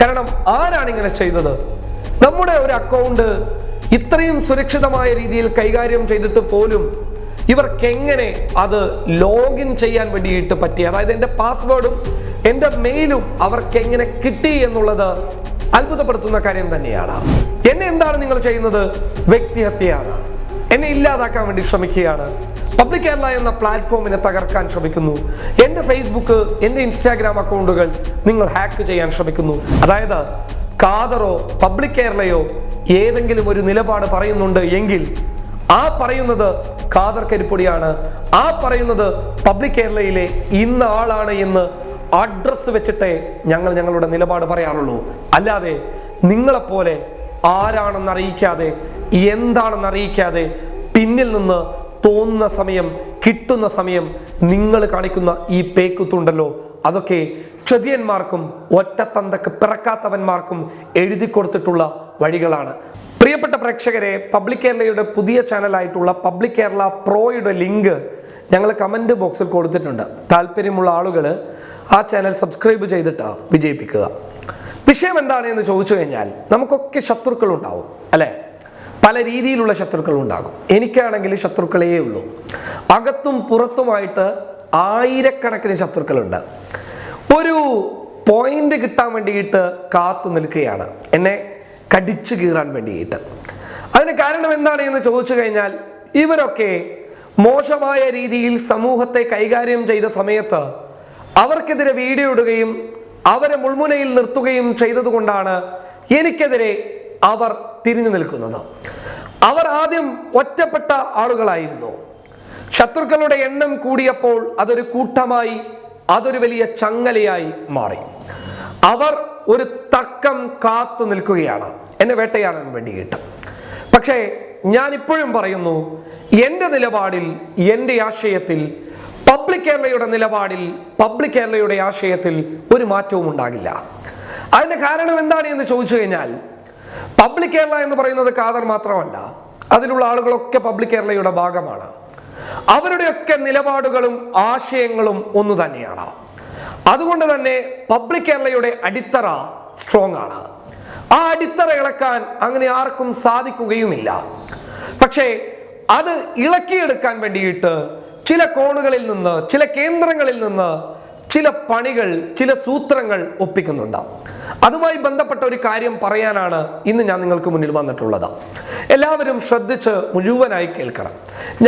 കാരണം ആരാണ് ഇങ്ങനെ ചെയ്തത്? നമ്മുടെ ഒരു അക്കൗണ്ട് ഇത്രയും സുരക്ഷിതമായ രീതിയിൽ കൈകാര്യം ചെയ്തിട്ട് പോലും ഇവർക്ക് എങ്ങനെ അത് ലോഗിൻ ചെയ്യാൻ വേണ്ടിയിട്ട് പറ്റി? അതായത് എന്റെ പാസ്വേഡും എന്റെ മെയിലും അവർക്ക് എങ്ങനെ കിട്ടി എന്നുള്ളത് അത്ഭുതപ്പെടുത്തുന്ന കാര്യം തന്നെയാണ്. എന്നെ എന്താണ് നിങ്ങൾ ചെയ്യുന്നത്? വ്യക്തിഹത്യയാണ്. എന്നെ ഇല്ലാതാക്കാൻ വേണ്ടി ശ്രമിക്കുകയാണ്. പബ്ലിക് കേരള എന്ന പ്ലാറ്റ്ഫോമിനെ തകർക്കാൻ ശ്രമിക്കുന്നു. എന്റെ ഫേസ്ബുക്ക് എന്റെ ഇൻസ്റ്റാഗ്രാം അക്കൗണ്ടുകൾ നിങ്ങൾ ഹാക്ക് ചെയ്യാൻ ശ്രമിക്കുന്നു. അതായത് കാതറോ പബ്ലിക് കേരളയോ ഏതെങ്കിലും ഒരു നിലപാട് പറയുന്നുണ്ട് എങ്കിൽ ആ പറയുന്നത് ഖാദർ കരിപ്പൊടിയാണ്. ആ പറയുന്നത് പബ്ലിക് കേരളയിലെ ഇന്ന ആളാണ് എന്ന് അഡ്രസ് വെച്ചിട്ടേ ഞങ്ങൾ ഞങ്ങളുടെ നിലപാട് പറയാറുള്ളൂ. അല്ലാതെ നിങ്ങളെപ്പോലെ ആരാണെന്ന് അറിയിക്കാതെ എന്താണെന്ന് അറിയിക്കാതെ പിന്നിൽ നിന്ന് തോന്നുന്ന സമയം കിട്ടുന്ന സമയം നിങ്ങൾ കാണിക്കുന്ന ഈ പേക്കുത്തുണ്ടല്ലോ. അതൊക്കെ ചെതിയന്മാർക്കും ഒറ്റത്തന്തക്ക് പിറക്കാത്തവന്മാർക്കും എഴുതി കൊടുത്തിട്ടുള്ള വഴികളാണ്. പ്രിയപ്പെട്ട പ്രേക്ഷകരെ പബ്ലിക് കേരളയുടെ പുതിയ ചാനലായിട്ടുള്ള പബ്ലിക് കേരള പ്രോയുടെ ലിങ്ക് ഞങ്ങൾ കമന്റ് ബോക്സിൽ കൊടുത്തിട്ടുണ്ട്. താല്പര്യമുള്ള ആളുകൾ ആ ചാനൽ സബ്സ്ക്രൈബ് ചെയ്തിട്ട് വിജയിപ്പിക്കുക. വിഷയം എന്താണ് എന്ന് ചോദിച്ചു കഴിഞ്ഞാൽ നമുക്കൊക്കെ ശത്രുക്കൾ ഉണ്ടാവും അല്ലേ? പല രീതിയിലുള്ള ശത്രുക്കൾ ഉണ്ടാകും എനിക്കാണെങ്കിൽ ശത്രുക്കളേ ഉള്ളൂ. അകത്തും പുറത്തുമായിട്ട് ആയിരക്കണക്കിന് ശത്രുക്കളുണ്ട്. ഒരു പോയിന്റ് കിട്ടാൻ വേണ്ടിയിട്ട് കാത്തു നിൽക്കുകയാണ്. എന്നെ കടിച്ചു കീറാൻ വേണ്ടിയിട്ട്. അതിന് കാരണം എന്താണ് എന്ന് ചോദിച്ചു കഴിഞ്ഞാൽ ഇവരൊക്കെ മോശമായ രീതിയിൽ സമൂഹത്തെ കൈകാര്യം ചെയ്ത സമയത്ത് അവർക്കെതിരെ വീഡിയോ ഇടുകയും അവരെ മുൾമുനയിൽ നിർത്തുകയും ചെയ്തതുകൊണ്ടാണ് എനിക്കെതിരെ അവർ തിരിഞ്ഞു നിൽക്കുന്നത്. അവർ ആദ്യം ഒറ്റപ്പെട്ട ആളുകളായിരുന്നു. ശത്രുക്കളുടെ എണ്ണം കൂടിയപ്പോൾ അതൊരു കൂട്ടമായി അതൊരു വലിയ ചങ്ങലയായി മാറി. അവർ ഒരു തക്കം കാത്തു നിൽക്കുകയാണ്. എന്നെ വേട്ടയാടാൻ വേണ്ടിയിട്ട്. പക്ഷേ ഞാൻ ഇപ്പോഴും പറയുന്നു എന്റെ നിലപാടിൽ എന്റെ ആശയത്തിൽ പബ്ലിക് കേരളയുടെ നിലപാടിൽ പബ്ലിക് കേരളയുടെ ആശയത്തിൽ ഒരു മാറ്റവും ഉണ്ടാകില്ല. അതിന്റെ കാരണം എന്താണ് എന്ന് ചോദിച്ചു കഴിഞ്ഞാൽ പബ്ലിക് കേരള എന്ന് പറയുന്നത് കാതർ മാത്രമല്ല അതിലുള്ള ആളുകളൊക്കെ പബ്ലിക് കേരളയുടെ ഭാഗമാണ്. അവരുടെയൊക്കെ നിലപാടുകളും ആശയങ്ങളും ഒന്ന് തന്നെയാണ്. അതുകൊണ്ട് തന്നെ പബ്ലിക് കേരളയുടെ അടിത്തറ സ്ട്രോങ് ആണ്. ആ അടിത്തറ ഇളക്കാൻ അങ്ങനെ ആർക്കും സാധിക്കുകയുമില്ല. പക്ഷേ അത് ഇളക്കിയെടുക്കാൻ വേണ്ടിയിട്ട് ചില കോണുകളിൽ നിന്ന് ചില കേന്ദ്രങ്ങളിൽ നിന്ന് ചില പണികൾ ചില സൂത്രങ്ങൾ ഒപ്പിക്കുന്നുണ്ട് അതുമായി ബന്ധപ്പെട്ട ഒരു കാര്യം പറയാനാണ് ഇന്ന് ഞാൻ നിങ്ങൾക്ക് മുന്നിൽ വന്നിട്ടുള്ളത്. എല്ലാവരും ശ്രദ്ധിച്ച് മുഴുവനായി കേൾക്കണം.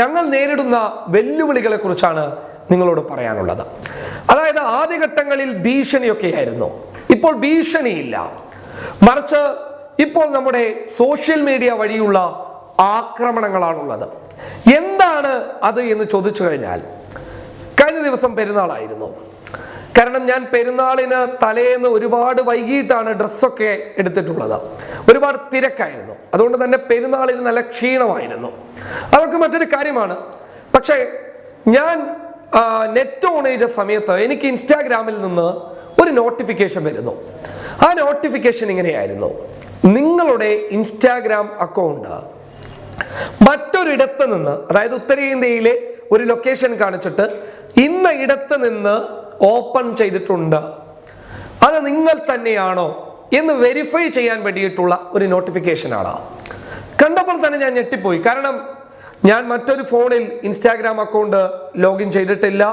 ഞങ്ങൾ നേരിടുന്ന വെല്ലുവിളികളെ കുറിച്ചാണ് നിങ്ങളോട് പറയാനുള്ളത്. അതായത് ആദ്യഘട്ടങ്ങളിൽ ഭീഷണിയൊക്കെ ആയിരുന്നു ഇപ്പോൾ ഭീഷണിയില്ല. മറിച്ച് ഇപ്പോൾ നമ്മുടെ സോഷ്യൽ മീഡിയ വഴിയുള്ള ആക്രമണങ്ങളാണുള്ളത്. എന്താണ് അത് എന്ന് ചോദിച്ചു കഴിഞ്ഞാൽ കഴിഞ്ഞ ദിവസം പെരുന്നാളായിരുന്നു. കാരണം ഞാൻ പെരുന്നാളിന് തലേന്ന് ഒരുപാട് വൈകിട്ടാണ് ഡ്രസ്സൊക്കെ എടുത്തിട്ടുള്ളത്. ഒരുപാട് തിരക്കായിരുന്നു. അതുകൊണ്ട് തന്നെ പെരുന്നാളിന് നല്ല ക്ഷീണമായിരുന്നു. അതൊക്കെ മറ്റൊരു കാര്യമാണ്. പക്ഷേ ഞാൻ നെറ്റ് ഓൺ ചെയ്ത സമയത്ത് എനിക്ക് ഇൻസ്റ്റാഗ്രാമിൽ നിന്ന് ഒരു നോട്ടിഫിക്കേഷൻ വരുന്നു. ആ നോട്ടിഫിക്കേഷൻ ഇങ്ങനെയായിരുന്നു. നിങ്ങളുടെ ഇൻസ്റ്റാഗ്രാം അക്കൗണ്ട് മറ്റൊരിടത്ത് നിന്ന് അതായത് ഉത്തരേന്ത്യയിലെ ഒരു ലൊക്കേഷൻ കാണിച്ചിട്ട് ഇന്ന ഇടത്ത് നിന്ന് ഓപ്പൺ ചെയ്തിട്ടുണ്ട്. അത് നിങ്ങൾ തന്നെയാണോ എന്ന് വെരിഫൈ ചെയ്യാൻ വേണ്ടിയിട്ടുള്ള ഒരു നോട്ടിഫിക്കേഷനാണ് കണ്ടപ്പോൾ തന്നെ ഞാൻ ഞെട്ടിപ്പോയി. കാരണം ഞാൻ മറ്റൊരു ഫോണിൽ ഇൻസ്റ്റാഗ്രാം അക്കൗണ്ട് ലോഗിൻ ചെയ്തിട്ടില്ല.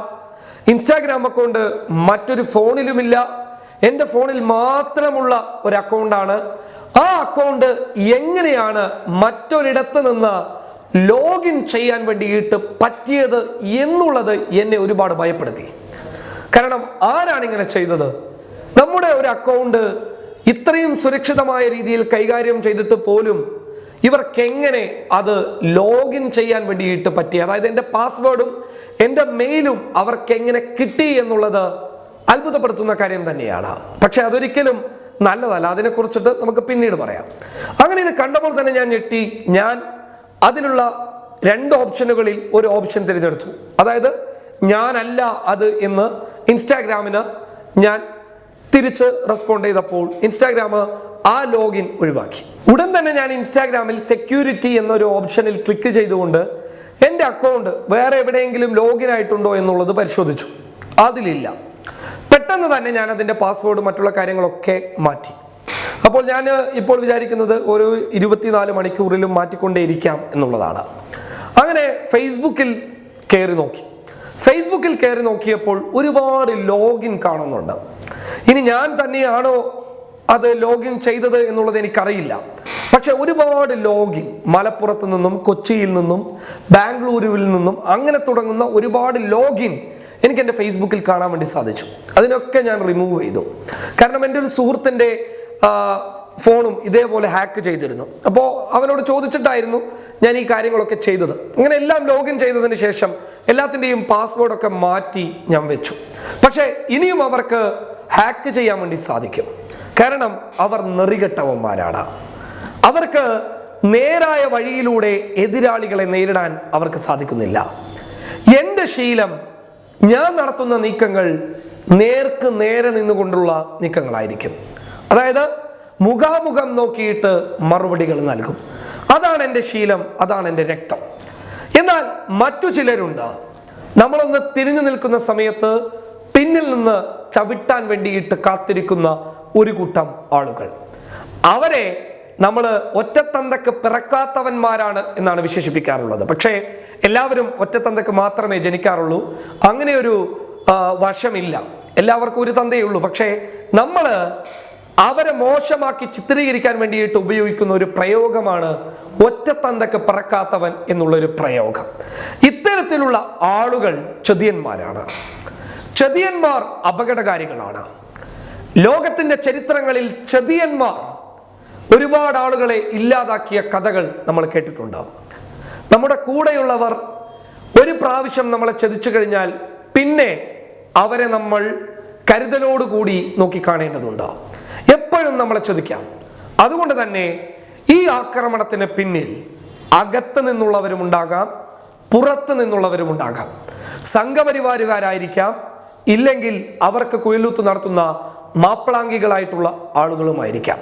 ഇൻസ്റ്റാഗ്രാം അക്കൗണ്ട് മറ്റൊരു ഫോണിലുമില്ല. എന്റെ ഫോണിൽ മാത്രമുള്ള ഒരു അക്കൗണ്ടാണ് ആ അക്കൗണ്ട് എങ്ങനെയാണ് മറ്റൊരിടത്ത് നിന്ന് ലോഗിൻ ചെയ്യാൻ വേണ്ടിയിട്ട് പറ്റിയത് എന്നുള്ളത് എന്നെ ഒരുപാട് ഭയപ്പെടുത്തി. കാരണം ആരാണ് ഇങ്ങനെ ചെയ്തത്? നമ്മുടെ ഒരു അക്കൗണ്ട് ഇത്രയും സുരക്ഷിതമായ രീതിയിൽ കൈകാര്യം ചെയ്തിട്ട് പോലും ഇവർക്ക് എങ്ങനെ അത് ലോഗിൻ ചെയ്യാൻ വേണ്ടിയിട്ട് പറ്റി? അതായത് എന്റെ പാസ്വേഡും എന്റെ മെയിലും അവർക്ക് എങ്ങനെ കിട്ടി എന്നുള്ളത് അത്ഭുതപ്പെടുത്തുന്ന കാര്യം തന്നെയാണ്. പക്ഷെ അതൊരിക്കലും നല്ലതല്ല. അതിനെക്കുറിച്ചിട്ട് നമുക്ക് പിന്നീട് പറയാം. അങ്ങനെ ഇത് കണ്ടപ്പോൾ തന്നെ ഞാൻ ഞെട്ടി. ഞാൻ അതിലുള്ള രണ്ട് ഓപ്ഷനുകളിൽ ഒരു ഓപ്ഷൻ തിരഞ്ഞെടുത്തു. അതായത് ഞാനല്ല അത് എന്ന് ഇൻസ്റ്റാഗ്രാമിന് ഞാൻ തിരിച്ച് റെസ്പോണ്ട് ചെയ്തപ്പോൾ ഇൻസ്റ്റാഗ്രാം ആ ലോഗിൻ ഒഴിവാക്കി. ഉടൻ തന്നെ ഞാൻ ഇൻസ്റ്റാഗ്രാമിൽ സെക്യൂരിറ്റി എന്നൊരു ഓപ്ഷനിൽ ക്ലിക്ക് ചെയ്തുകൊണ്ട് എന്റെ അക്കൗണ്ട് വേറെ എവിടെയെങ്കിലും ലോഗിൻ ആയിട്ടുണ്ടോ എന്നുള്ളത് പരിശോധിച്ചു. അതിലില്ല. പെട്ടെന്ന് തന്നെ ഞാൻ അതിന്റെ പാസ്വേഡ് മറ്റുള്ള കാര്യങ്ങളൊക്കെ മാറ്റി. അപ്പോൾ ഞാൻ ഇപ്പോൾ വിചാരിക്കുന്നത് ഒരു ഇരുപത്തിനാല് മണിക്കൂറിലും മാറ്റിക്കൊണ്ടേയിരിക്കാം എന്നുള്ളതാണ്. അങ്ങനെ ഫേസ്ബുക്കിൽ കയറി നോക്കി. ഫേസ്ബുക്കിൽ കയറി നോക്കിയപ്പോൾ ഒരുപാട് ലോഗിൻ കാണുന്നുണ്ട്. ഇനി ഞാൻ തന്നെയാണോ അത് ലോഗിൻ ചെയ്തത് എന്നുള്ളത് എനിക്കറിയില്ല. പക്ഷെ ഒരുപാട് ലോഗിൻ മലപ്പുറത്ത് നിന്നും കൊച്ചിയിൽ നിന്നും ബാംഗ്ലൂരുവിൽ നിന്നും അങ്ങനെ തുടങ്ങുന്ന ഒരുപാട് ലോഗിൻ എനിക്ക് എന്റെ ഫേസ്ബുക്കിൽ കാണാൻ വേണ്ടി സാധിച്ചു. അതിനൊക്കെ ഞാൻ റിമൂവ് ചെയ്തു. കാരണം എന്റെ ഒരു സുഹൃത്തിന്റെ ഫോണും ഇതേപോലെ ഹാക്ക് ചെയ്തിരുന്നു. അപ്പോൾ അവനോട് ചോദിച്ചിട്ടായിരുന്നു ഞാൻ ഈ കാര്യങ്ങളൊക്കെ ചെയ്തത്. അങ്ങനെ എല്ലാം ലോഗിൻ ചെയ്തതിന് ശേഷം എല്ലാത്തിന്റെയും പാസ്വേഡൊക്കെ മാറ്റി ഞാൻ വെച്ചു. പക്ഷേ ഇനിയും അവർക്ക് ഹാക്ക് ചെയ്യാൻ വേണ്ടി സാധിക്കും. കാരണം അവർ നെറികെട്ടവന്മാരാണ്. അവർക്ക് നേരായ വഴിയിലൂടെ എതിരാളികളെ നേരിടാൻ അവർക്ക് സാധിക്കുന്നില്ല. എന്റെ ശീലം ഞാൻ നടത്തുന്ന നീക്കങ്ങൾ നേർക്ക് നേരെ നിന്നുകൊണ്ടുള്ള നീക്കങ്ങളായിരിക്കും. അതായത് മുഖാമുഖം നോക്കിയിട്ട് മറുപടികൾ നൽകും. അതാണ് എന്റെ ശീലം അതാണ് എന്റെ രക്തം. എന്നാൽ മറ്റു ചിലരുണ്ട്. നമ്മളൊന്ന് തിരിഞ്ഞു നിൽക്കുന്ന സമയത്ത് പിന്നിൽ നിന്ന് ചവിട്ടാൻ വേണ്ടിയിട്ട് കാത്തിരിക്കുന്ന ഒരു കൂട്ടം ആളുകൾ. അവരെ നമ്മൾ ഒറ്റത്തന്തക്ക് പിറക്കാത്തവന്മാരാണ് എന്നാണ് വിശേഷിപ്പിക്കാറുള്ളത്. പക്ഷേ എല്ലാവരും ഒറ്റത്തന്തക്ക് മാത്രമേ ജനിക്കാറുള്ളൂ. അങ്ങനെ ഒരു വശമില്ല. എല്ലാവർക്കും ഒരു തന്തയേ ഉള്ളൂ. പക്ഷേ നമ്മൾ അവരെ മോശമാക്കി ചിത്രീകരിക്കാൻ വേണ്ടിയിട്ട് ഉപയോഗിക്കുന്ന ഒരു പ്രയോഗമാണ് ഒറ്റത്തന്തക്ക് പറക്കാത്തവൻ എന്നുള്ളൊരു പ്രയോഗം. ഇത്തരത്തിലുള്ള ആളുകൾ ചതിയന്മാരാണ്. ചതിയന്മാർ അപകടകാരികളാണ്. ലോകത്തിന്റെ ചരിത്രങ്ങളിൽ ചതിയന്മാർ ഒരുപാട് ആളുകളെ ഇല്ലാതാക്കിയ കഥകൾ നമ്മൾ കേട്ടിട്ടുണ്ട്. നമ്മുടെ കൂടെയുള്ളവർ ഒരു പ്രാവശ്യം നമ്മളെ ചതിച്ചു കഴിഞ്ഞാൽ പിന്നെ അവരെ നമ്മൾ കരുതലോടുകൂടി നോക്കിക്കാണേണ്ടതുണ്ട്. എപ്പോഴും നമ്മളെ ചതിക്കാം അതുകൊണ്ട് തന്നെ ഈ ആക്രമണത്തിന് പിന്നിൽ അകത്ത് നിന്നുള്ളവരും ഉണ്ടാകാം പുറത്ത് നിന്നുള്ളവരും ഉണ്ടാകാം. സംഘപരിവാരുകാരായിരിക്കാം ഇല്ലെങ്കിൽ അവർക്ക് കുഴലൂത്ത് നടത്തുന്ന മാപ്പിളാങ്കികളായിട്ടുള്ള ആളുകളുമായിരിക്കാം.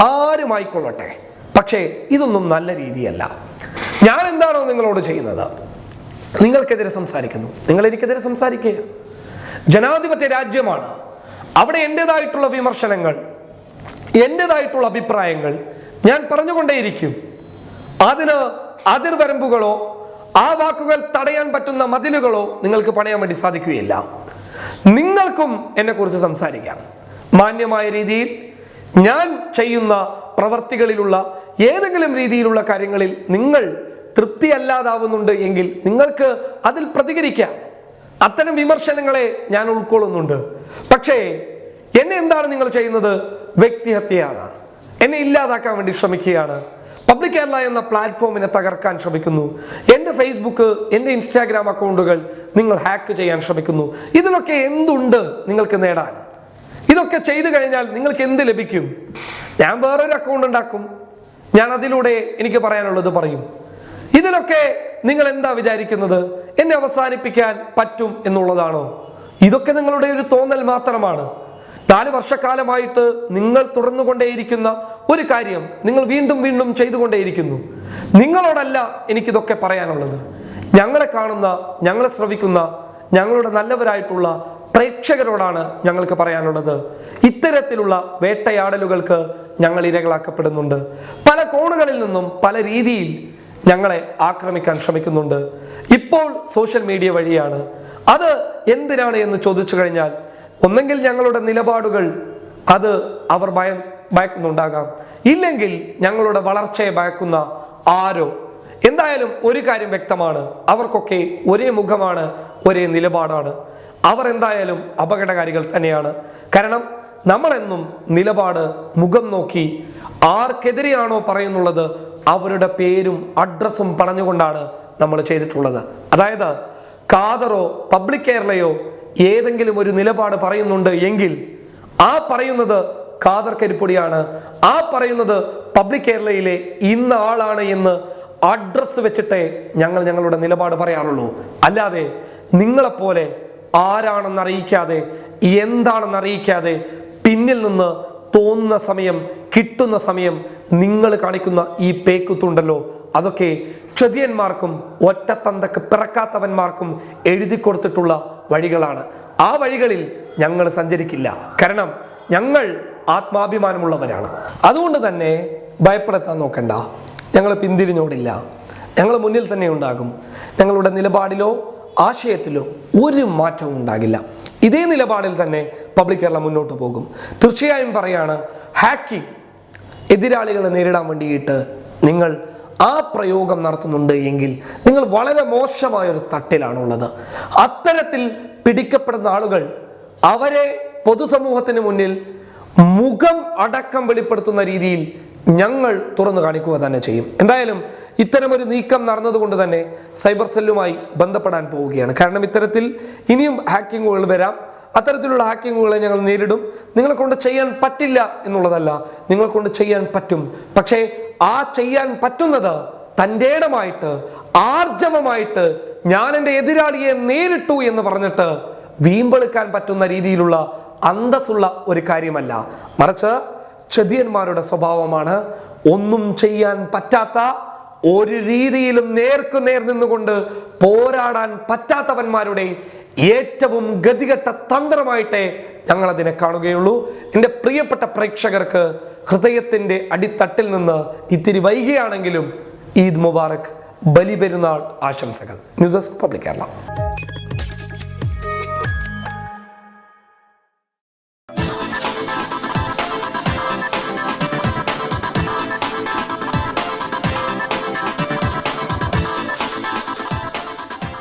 ആരുമായിക്കൊള്ളട്ടെ? പക്ഷേ ഇതൊന്നും നല്ല രീതിയല്ല. ഞാൻ എന്താണോ നിങ്ങളോട് ചെയ്യുന്നത്? നിങ്ങൾക്കെതിരെ സംസാരിക്കുന്നു. നിങ്ങൾ എനിക്കെതിരെ സംസാരിക്കുക. ജനാധിപത്യ രാജ്യമാണ്. അവിടെ എന്റെതായിട്ടുള്ള വിമർശനങ്ങൾ എന്റെതായിട്ടുള്ള അഭിപ്രായങ്ങൾ ഞാൻ പറഞ്ഞുകൊണ്ടേയിരിക്കും. അതിന് അതിർവരമ്പുകളോ ആ വാക്കുകൾ തടയാൻ പറ്റുന്ന മതിലുകളോ നിങ്ങൾക്ക് പണയാൻ വേണ്ടി സാധിക്കുകയില്ല. നിങ്ങൾക്കും എന്നെക്കുറിച്ച് സംസാരിക്കാം. മാന്യമായ രീതിയിൽ ഞാൻ ചെയ്യുന്ന പ്രവർത്തികളിലുള്ള ഏതെങ്കിലും രീതിയിലുള്ള കാര്യങ്ങളിൽ നിങ്ങൾ തൃപ്തിയല്ലാതാവുന്നുണ്ട് എങ്കിൽ നിങ്ങൾക്ക് അതിൽ പ്രതികരിക്കാം. അത്തരം വിമർശനങ്ങളെ ഞാൻ ഉൾക്കൊള്ളുന്നുണ്ട്. പക്ഷേ എന്നെ എന്താണ് നിങ്ങൾ ചെയ്യുന്നത്? വ്യക്തിഹത്യയാണ്. എന്നെ ഇല്ലാതാക്കാൻ വേണ്ടി ശ്രമിക്കുകയാണ്. പബ്ലിക് കേരള എന്ന പ്ലാറ്റ്ഫോമിനെ തകർക്കാൻ ശ്രമിക്കുന്നു. എന്റെ ഫേസ്ബുക്ക് എന്റെ ഇൻസ്റ്റാഗ്രാം അക്കൗണ്ടുകൾ നിങ്ങൾ ഹാക്ക് ചെയ്യാൻ ശ്രമിക്കുന്നു. ഇതിലൊക്കെ എന്തുണ്ട് നിങ്ങൾക്ക് നേടാൻ? ഇതൊക്കെ ചെയ്തു കഴിഞ്ഞാൽ നിങ്ങൾക്ക് എന്ത് ലഭിക്കും? ഞാൻ വേറൊരു അക്കൗണ്ട് ഉണ്ടാക്കും. ഞാൻ അതിലൂടെ എനിക്ക് പറയാനുള്ളത് പറയും. ഇതിലൊക്കെ നിങ്ങൾ എന്താ വിചാരിക്കുന്നത്? എന്നെ അവസാനിപ്പിക്കാൻ പറ്റും എന്നുള്ളതാണോ? ഇതൊക്കെ നിങ്ങളുടെ ഒരു തോന്നൽ മാത്രമാണ്. നാല് വർഷക്കാലമായിട്ട് നിങ്ങൾ തുടർന്നുകൊണ്ടേയിരിക്കുന്ന ഒരു കാര്യം നിങ്ങൾ വീണ്ടും വീണ്ടും ചെയ്തുകൊണ്ടേയിരിക്കുന്നു. നിങ്ങളോടല്ല എനിക്കിതൊക്കെ പറയാനുള്ളത്. ഞങ്ങളെ കാണുന്ന ഞങ്ങളെ ശ്രവിക്കുന്ന ഞങ്ങളുടെ നല്ലവരായിട്ടുള്ള പ്രേക്ഷകരോടാണ് ഞങ്ങൾക്ക് പറയാനുള്ളത്. ഇത്തരത്തിലുള്ള വേട്ടയാടലുകൾക്ക് ഞങ്ങൾ ഇരകളാക്കപ്പെടുന്നുണ്ട്. പല കോണുകളിൽ നിന്നും പല രീതിയിൽ ഞങ്ങളെ ആക്രമിക്കാൻ ശ്രമിക്കുന്നുണ്ട്. ഇപ്പോൾ സോഷ്യൽ മീഡിയ വഴിയാണ്. അത് എന്തിനാണ് എന്ന് ചോദിച്ചു കഴിഞ്ഞാൽ ഒന്നെങ്കിൽ ഞങ്ങളുടെ നിലപാടുകൾ അത് അവർ ഭയ ഭയക്കുന്നുണ്ടാകാം. ഇല്ലെങ്കിൽ ഞങ്ങളുടെ വളർച്ചയെ ഭയക്കുന്ന ആരോ. എന്തായാലും ഒരു കാര്യം വ്യക്തമാണ്. അവർക്കൊക്കെ ഒരേ മുഖമാണ് ഒരേ നിലപാടാണ്. അവർ എന്തായാലും അപകടകാരികൾ തന്നെയാണ്. കാരണം നമ്മളെന്നും നിലപാട് മുഖം നോക്കി ആർക്കെതിരെയാണോ പറയുന്നുള്ളത് അവരുടെ പേരും അഡ്രസ്സും പറഞ്ഞുകൊണ്ടാണ് നമ്മൾ ചെയ്തിട്ടുള്ളത്. അതായത് കാതറോ പബ്ലിക് കേരളയോ ഏതെങ്കിലും ഒരു നിലപാട് പറയുന്നുണ്ട് എങ്കിൽ ആ പറയുന്നത് കാതർ കരിപ്പൊടിയാണ് ആ പറയുന്നത് പബ്ലിക് കേരളയിലെ ഇന്ന ആളാണ് എന്ന് അഡ്രസ്സ് വെച്ചിട്ടേ ഞങ്ങൾ ഞങ്ങളുടെ നിലപാട് പറയാറുള്ളൂ. അല്ലാതെ നിങ്ങളെപ്പോലെ ആരാണെന്ന് അറിയിക്കാതെ എന്താണെന്ന് അറിയിക്കാതെ പിന്നിൽ നിന്ന് തോന്നുന്ന സമയം കിട്ടുന്ന സമയം നിങ്ങൾ കാണിക്കുന്ന ഈ പേക്കുത്തുണ്ടല്ലോ അതൊക്കെ ചതിയന്മാർക്കും ഒറ്റത്തന്തക്ക് പിറക്കാത്തവന്മാർക്കും എഴുതി കൊടുത്തിട്ടുള്ള വഴികളാണ്. ആ വഴികളിൽ ഞങ്ങൾ സഞ്ചരിക്കില്ല. കാരണം ഞങ്ങൾ ആത്മാഭിമാനമുള്ളവരാണ്. അതുകൊണ്ട് തന്നെ ഭയപ്പെടുത്താൻ നോക്കണ്ട. ഞങ്ങൾ പിന്തിരിഞ്ഞോടില്ല. ഞങ്ങൾ മുന്നിൽ തന്നെ ഉണ്ടാകും. ഞങ്ങളുടെ നിലപാടിലോ ആശയത്തിലോ ഒരു മാറ്റവും ഉണ്ടാകില്ല. ഇതേ നിലപാടിൽ തന്നെ പബ്ലിക് കേരള മുന്നോട്ട് പോകും. തീർച്ചയായും പറയാണ് ഹാക്കിംഗ് എതിരാളികളെ നേരിടാൻ വേണ്ടിയിട്ട് നിങ്ങൾ ആ പ്രയോഗം നടത്തുന്നുണ്ട് എങ്കിൽ നിങ്ങൾ വളരെ മോശമായ ഒരു തട്ടിലാണുള്ളത്. അത്തരത്തിൽ പിടിക്കപ്പെടുന്ന ആളുകൾ അവരെ പൊതുസമൂഹത്തിന് മുന്നിൽ മുഖം അടക്കം വെളിപ്പെടുത്തുന്ന രീതിയിൽ ഞങ്ങൾ തുറന്നു കാണിക്കുക തന്നെ ചെയ്യും. എന്തായാലും ഇത്തരമൊരു നീക്കം നടന്നതുകൊണ്ട് തന്നെ സൈബർ സെല്ലുമായി ബന്ധപ്പെടാൻ പോവുകയാണ്. കാരണം ഇത്തരത്തിൽ ഇനിയും ഹാക്കിങ്ങുകൾ വരാം. അത്തരത്തിലുള്ള ഹാക്കിങ്ങുകളെ ഞങ്ങൾ നേരിടും. നിങ്ങളെ കൊണ്ട് ചെയ്യാൻ പറ്റില്ല എന്നുള്ളതല്ല നിങ്ങളെ കൊണ്ട് ചെയ്യാൻ പറ്റും. പക്ഷേ ആ ചെയ്യാൻ പറ്റുന്നത് തന്റെ ഇടമായിട്ട് ആർജവമായിട്ട് ഞാൻ എന്റെ എതിരാളിയെ നേരിട്ടു എന്ന് പറഞ്ഞിട്ട് വീമ്പെളുക്കാൻ പറ്റുന്ന രീതിയിലുള്ള അന്തസ്സുള്ള ഒരു കാര്യമല്ല. മറിച്ച് ചതിയന്മാരുടെ സ്വഭാവമാണ് ഒന്നും ചെയ്യാൻ പറ്റാത്ത ഒരു രീതിയിലും നേർക്കു നേർ നിന്നുകൊണ്ട് പോരാടാൻ പറ്റാത്തവന്മാരുടെ ഏറ്റവും ഗതികെട്ട തന്ത്രമായിട്ടേ ഞങ്ങൾ അതിനെ കാണുകയുള്ളൂ. എന്റെ പ്രിയപ്പെട്ട പ്രേക്ഷകർക്ക് ഹൃദയത്തിന്റെ അടിത്തട്ടിൽ നിന്ന് ഇത്തിരി വൈകിയാണെങ്കിലും ഈദ് മുബാറക് ബലിപെരുന്നാൾ ആശംസകൾ. News desk public Kerala.